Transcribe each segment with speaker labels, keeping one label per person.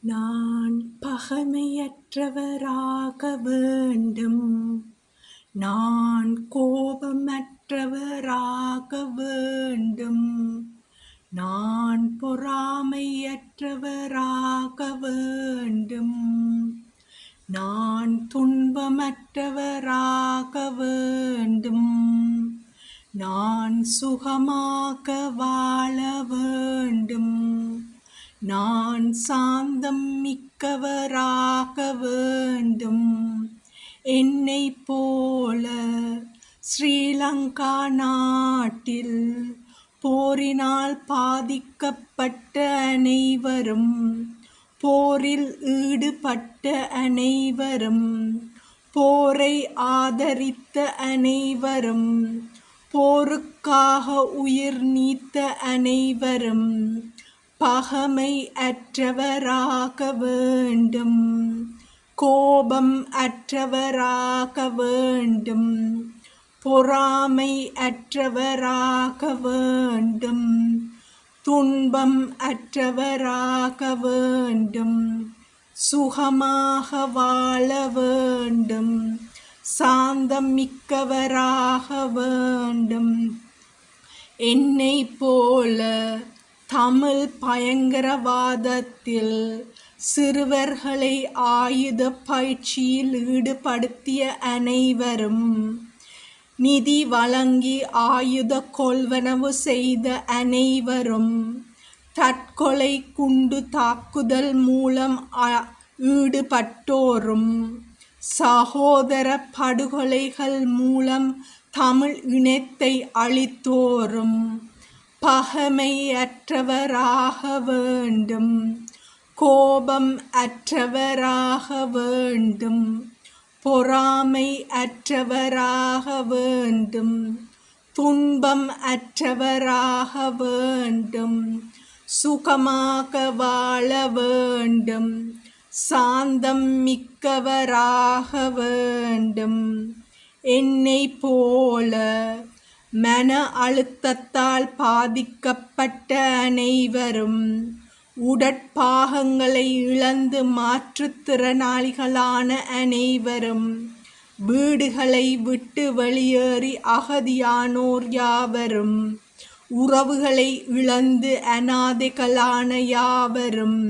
Speaker 1: நான் பகைமையற்றவராக வேண்டும். நான் கோபமற்றவராக வேண்டும். நான் பொறாமையற்றவராக வேண்டும். நான் துன்பமற்றவராக வேண்டும். நான் சுகமாக வாழ வேண்டும். நான் சாந்தம் மிக்கவராக வேண்டும். என்னை போல ஸ்ரீலங்கா நாட்டில் போரினால் பாதிக்கப்பட்ட அனைவரும் போரில் ஈடுபட்ட அனைவரும் போரை ஆதரித்த அனைவரும் போருக்காக உயிர் நீத்த அனைவரும் பகமை அற்றவராக வேண்டும். கோபம் அற்றவராக வேண்டும். பொறாமை அற்றவராக வேண்டும். துன்பம் அற்றவராக வேண்டும். சுகமாக வாழ வேண்டும். சாந்தம் மிக்கவராக வேண்டும். என்னை போல தமிழ் பயங்கரவாதத்தில் சிறுவர்களை ஆயுத பயிற்சியில் ஈடுபடுத்திய அனைவரும் நிதி வழங்கி ஆயுத கொள்வனவு செய்த அனைவரும் தற்கொலை குண்டு தாக்குதல் மூலம் ஈடுபட்டோரும். சகோதர படுகொலைகள் மூலம் தமிழ் இனத்தை அழித்தோரும். பகமை அற்றவராக வேண்டும். கோபம் அற்றவராக வேண்டும். பொறாமை அற்றவராக வேண்டும். துன்பம் அற்றவராக வேண்டும். சுகமாக வாழ வேண்டும். சாந்தம் மிக்கவராக வேண்டும். என்னை போல மன அழுத்தத்தால் பாதிக்கப்பட்ட அனைவரும் உடற்பாகங்களை இழந்து மாற்றுத்திறனாளிகளான அனைவரும் வீடுகளை விட்டு வெளியேறி அகதியானோர் யாவரும் உறவுகளை இழந்து அனாதைகளான யாவரும்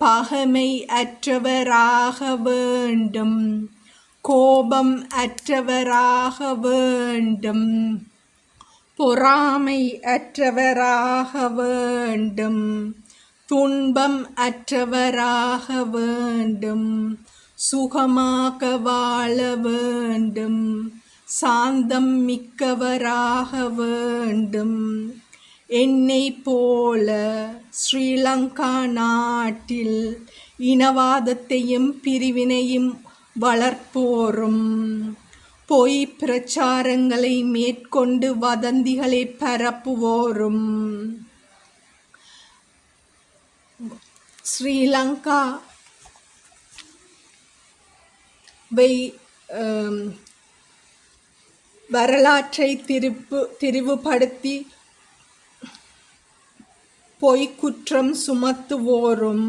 Speaker 1: பகமை அற்றவராக வேண்டும் கோபம் அற்றவராக வேண்டும். பொறாமை அற்றவராக வேண்டும். துன்பம் அற்றவராக வேண்டும். சுகமாக வாழ வேண்டும். சாந்தம் மிக்கவராக வேண்டும். என்னை போல ஸ்ரீலங்கா நாட்டில் இனவாதத்தையும் பிரிவினையும் வளர்ப்போரும். பொய் பிரச்சாரங்களை மேற்கொண்டு வதந்திகளை பரப்புவோரும். ஸ்ரீலங்கா வை வரலாற்றை திருப்பு திரிவுபடுத்தி பொய்க்குற்றம் சுமத்துவோரும்.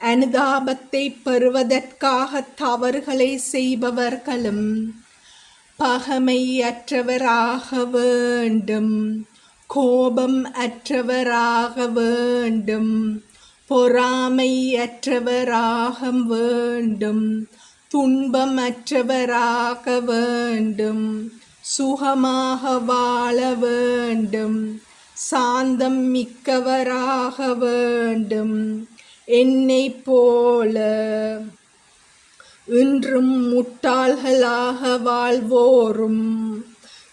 Speaker 1: அனுதாபத்தை பெறுவதற்காக தவறுகளை செய்பவர்களும் பகமை அற்றவராக வேண்டும். கோபம் அற்றவராக வேண்டும். பொறாமை அற்றவராக வேண்டும். துன்பம் அற்றவராக வேண்டும். சுகமாக வாழ வேண்டும். சாந்தம் மிக்கவராக வேண்டும். என்னை போல இன்றும் முட்டாள்களாக வாழ்வோரும்.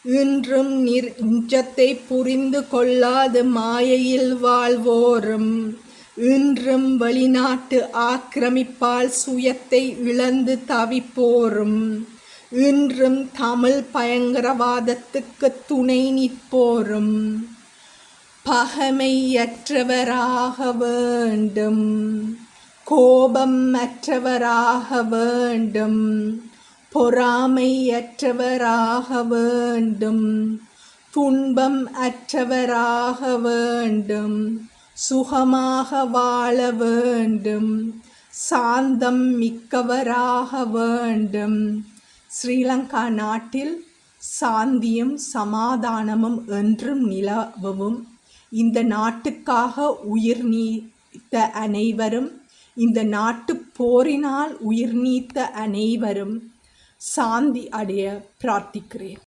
Speaker 1: இன்றும் நிச்சத்தை புரிந்து கொள்ளாத மாயையில் வாழ்வோரும். இன்றும் வெளிநாட்டு ஆக்கிரமிப்பால் சுயத்தை இழந்து தவிப்போரும். இன்றும் தமிழ் பயங்கரவாதத்துக்கு துணை நிற்போரும். பகமையற்றவராக வேண்டும். கோபம் அற்றவராக வேண்டும். பொறாமையற்றவராக வேண்டும். துன்பம் அற்றவராக வேண்டும். சுகமாக வாழ வேண்டும். சாந்தம் மிக்கவராக வேண்டும். ஸ்ரீலங்கா நாட்டில் சாந்தியும் சமாதானமும் என்றும் நிலவவும் இந்த நாட்டுக்காக உயிர் நீத்த அனைவரும் இந்த நாட்டு போரினால் உயிர் நீத்த அனைவரும் சாந்தி அடைய பிரார்த்திக்கிறேன்.